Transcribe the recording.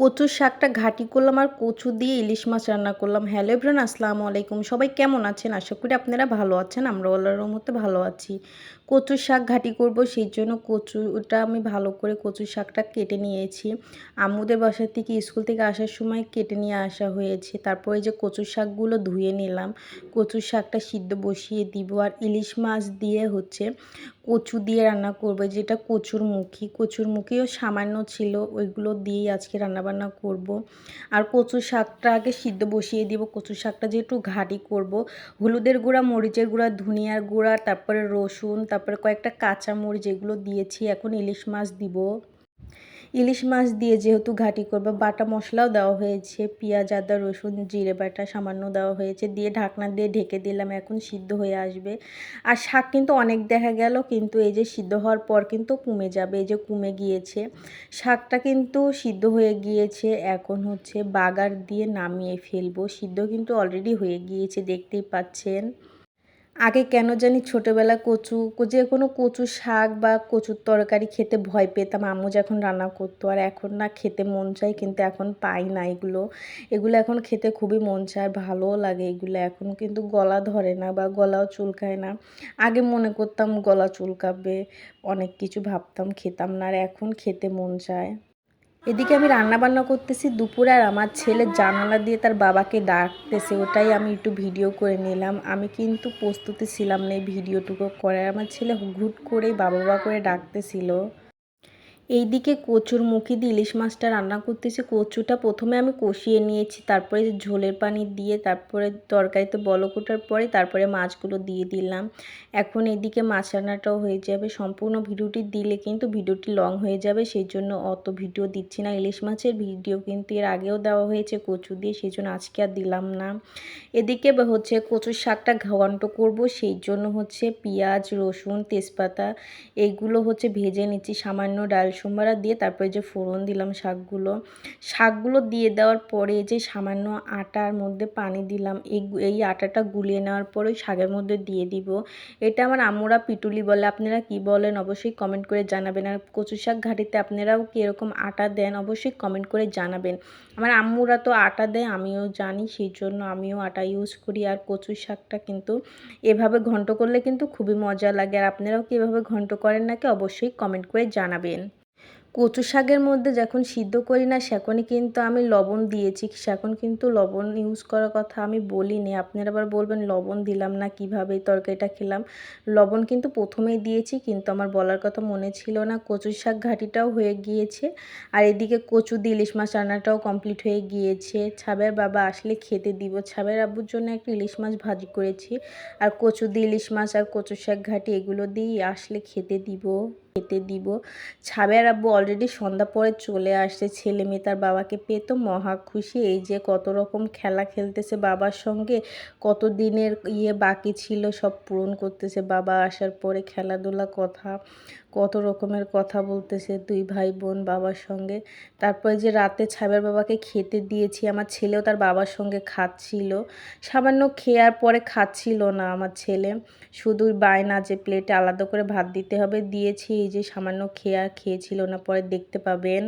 কচুর শাকটা ঘাটি করলাম আর কচু দিয়ে ইলিশ মাছ রান্না করলাম। হ্যালো এভরান আসসালামু আলাইকুম। সবাই কেমন আছেন? আশা করি আপনারা ভালো আছেন। আমরা আল্লাহর মধ্যে ভালো আছি। কচুর শাক ঘাটি করব, সেই জন্য কচুটা আমি ভালো করে কচুর শাকটা কেটে নিয়েছি। আমুদের বাসার থেকে স্কুল থেকে আসার সময় কেটে নিয়ে আসা হয়েছে। তারপরে যে কচুর শাকগুলো ধুয়ে নিলাম। কচুর শাকটা সিদ্ধ বসিয়ে দিব আর ইলিশ মাছ দিয়ে হচ্ছে কচু দিয়ে রান্না করব, যেটা কচুর মুখি কচুর মুখিও সামান্য ছিল, ওইগুলো দিয়েই আজকে রান্নাবান্না করব। আর কচু শাকটা আগে সিদ্ধ বসিয়ে দিব কচু শাকটা যেহেতু ঘাটি করব। হলুদের গুঁড়া, মরিচের গুঁড়া, ধনিয়ার গুঁড়া, তারপরে রসুন, তারপরে কয়েকটা কাঁচা মরিচ এগুলো দিয়েছি এখন ইলিশ মাছ দিব ইলিশ মাছ দিয়ে যেহেতু ঘাটি করব, বাটা মশলাও দেওয়া হয়েছে, পেঁয়াজ, আদা, রসুন, জিরে বাটা সামান্য দেওয়া হয়েছে, দিয়ে ঢাকনা দিয়ে ঢেকে দিলাম, এখন সিদ্ধ হয়ে আসবে। আর শাক কিন্তু অনেক দেখা গেল, কিন্তু এই যে সিদ্ধ হওয়ার পর কিন্তু কমে যাবে, এই যে কমে গিয়েছে। শাকটা কিন্তু সিদ্ধ হয়ে গিয়েছে, এখন হচ্ছে বাগার দিয়ে নামিয়ে ফেলব, সিদ্ধ কিন্তু অলরেডি হয়ে গিয়েছে, দেখতেই পাচ্ছেন। আগে কেন জানি ছোটোবেলা কচু যে কোনো কচু শাক বা কচুর তরকারি খেতে ভয় পেতাম। আম্মু যখন রান্না করতো, আর এখন না খেতে মন চায়, কিন্তু এখন পাই না এগুলো। এগুলো এখন খেতে খুবই মন চায়, ভালোও লাগে এগুলো। এখন কিন্তু গলা ধরে না বা গলাও চুলকায় না। আগে মনে করতাম গলা চুলকাবে, অনেক কিছু ভাবতাম, খেতাম না, আর এখন খেতে মন চায়। এদিকে আমি রান্না বান্না করতেছি, দুপুরে আর আমার ছেলে জানালা দিয়ে তার বাবাকে ডাকতেছে, ওটাই আমি একটু ভিডিও করে নিলাম। আমি কিন্তু প্রস্তুতি ছিলাম না এই ভিডিওটুকু করে আমার ছেলে হুট করেই বাবা বাবা করে ডাকতেছিল। এইদিকে কচুর মুখি দিয়ে ইলিশ মাছটা রান্না করতেছি। কচুটা প্রথমে আমি কষিয়ে নিয়েছি, তারপরে ঝোলের পানি দিয়ে, তারপরে তরকারিতে বলক ওঠার পরে তারপরে মাছগুলো দিয়ে দিলাম। এখন এদিকে মাছ রান্নাটাও হয়ে যাবে। সম্পূর্ণ ভিডিওটি দিলে কিন্তু ভিডিওটি লং হয়ে যাবে সেই জন্য অত ভিডিও দিচ্ছি না। ইলিশ মাছের ভিডিও কিন্তু এর আগেও দেওয়া হয়েছে কচু দিয়ে সেই জন্য আজকে আর দিলাম না। এদিকে হচ্ছে কচুর শাকটা ঘন্ট করব সেই জন্য হচ্ছে পেঁয়াজ, রসুন, তেজপাতা, এইগুলো হচ্ছে ভেজে নিচ্ছি। সামান্য ডাল সোমবারা দিয়ে তারপরে যে ফোড়ন দিলাম শাকগুলো। শাকগুলো দিয়ে দেওয়ার পরে যে সামান্য আটার মধ্যে পানি দিলাম, এই এই আটাটা গুলিয়ে নেওয়ার পরে শাকের মধ্যে দিয়ে দিব। এটা আমার আম্মুরা পিটুলি বলে, আপনারা কি বলেন অবশ্যই কমেন্ট করে জানাবেন। আর কচু শাক ঘাটিতে আপনারাও কীরকম আটা দেন অবশ্যই কমেন্ট করে জানাবেন। আমার আম্মুরা তো আটা দেয়, আমিও জানি, সেই জন্য আমিও আটা ইউজ করি। আর কচু শাকটা কিন্তু এভাবে ঘন্ট করলে কিন্তু খুবই মজা লাগে। আর আপনারাও কি এভাবে ঘন্ট করেন নাকি অবশ্যই কমেন্ট করে জানাবেন। কচু শাকের মধ্যে যখন সিদ্ধ করি না, সেখনই কিন্তু আমি লবণ দিয়েছি। সেখন কিন্তু লবণ ইউজ করার কথা আমি বলিনি। আপনারা আবার বলবেন, লবণ দিলাম না, কীভাবে তরকারিটা খেলাম? লবণ কিন্তু প্রথমেই দিয়েছি, কিন্তু আমার বলার কথা মনে ছিল না। কচু শাক ঘাটিটাও হয়ে গিয়েছে, আর এদিকে কচু দিয়ে ইলিশ মাছ রান্নাটাও কমপ্লিট হয়ে গিয়েছে। ছাবের বাবা আসলে খেতে দিব। ছাবের আব্বুর জন্য একটা ইলিশ মাছ ভাজি করেছি। আর কচু দিয়ে ইলিশ মাছ আর কচু শাক ঘাটি এগুলো দিয়েই আসলে খেতে দিব। খেতে দিব। ছাবের আব্বু অলরেডি সন্ধ্যা পরে চলে আসছে। ছেলে মেয়ে তার বাবাকে পেয়ে তো মহা খুশি। এই যে কত রকম খেলা খেলতেছে বাবার সঙ্গে, কত দিনের ইয়ে বাকি ছিল সব পূরণ করতেছে। বাবা আসার পরে খেলাধুলা কথা, কত রকমের কথা বলতেছে দুই ভাই বোন বাবার সঙ্গে। তারপরে যে রাতে ছাবের বাবাকে খেতে দিয়েছি, আমার ছেলেও তার বাবার সঙ্গে খাচ্ছিল। সামান্য খেয়ার পরে খাচ্ছিল না আমার ছেলে। শুধু বায়না যে প্লেটে আলাদা করে ভাত দিতে হবে, দিয়েছি যে সামান্য খেয়া খেয়েছিল না পরে দেখতে পাবেন।